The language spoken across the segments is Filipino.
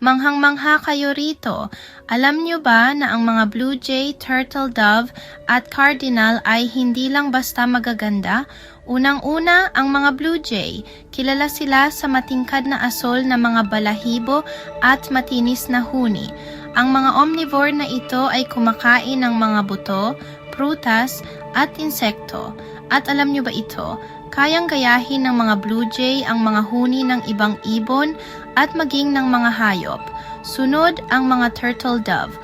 Manghang-mangha kayo rito. Alam nyo ba na ang mga blue jay, turtle dove at cardinal ay hindi lang basta magaganda? Unang-una, ang mga blue jay. Kilala sila sa matingkad na asol na mga balahibo at matinis na huni. Ang mga omnivore na ito ay kumakain ng mga buto, prutas at insekto. At alam nyo ba ito? Kayang gayahin ng mga blue jay ang mga huni ng ibang ibon at maging ng mga hayop. Sunod ang mga turtle dove.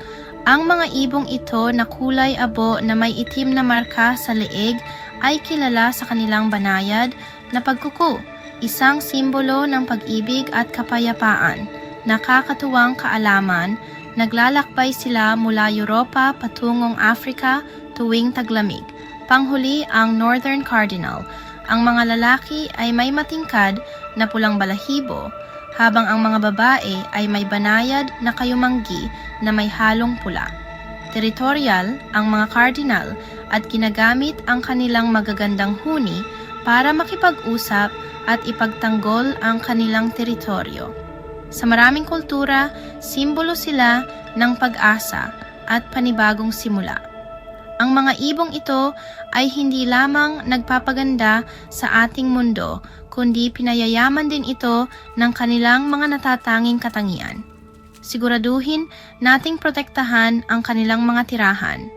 Ang mga ibong ito na kulay abo na may itim na marka sa leeg ay kilala sa kanilang banayad na pagkuko, isang simbolo ng pag-ibig at kapayapaan. Nakakatuwang kaalaman, naglalakbay sila mula Europa patungong Africa tuwing taglamig. Panghuli ang Northern Cardinal. Ang mga lalaki ay may matingkad na pulang balahibo, habang ang mga babae ay may banayad na kayumanggi na may halong pula. Territorial ang mga cardinal at ginagamit ang kanilang magagandang huni para makipag-usap at ipagtanggol ang kanilang teritoryo. Sa maraming kultura, simbolo sila ng pag-asa at panibagong simula. Ang mga ibong ito ay hindi lamang nagpapaganda sa ating mundo, kundi pinayayaman din ito ng kanilang mga natatanging katangian. Siguraduhin nating protektahan ang kanilang mga tirahan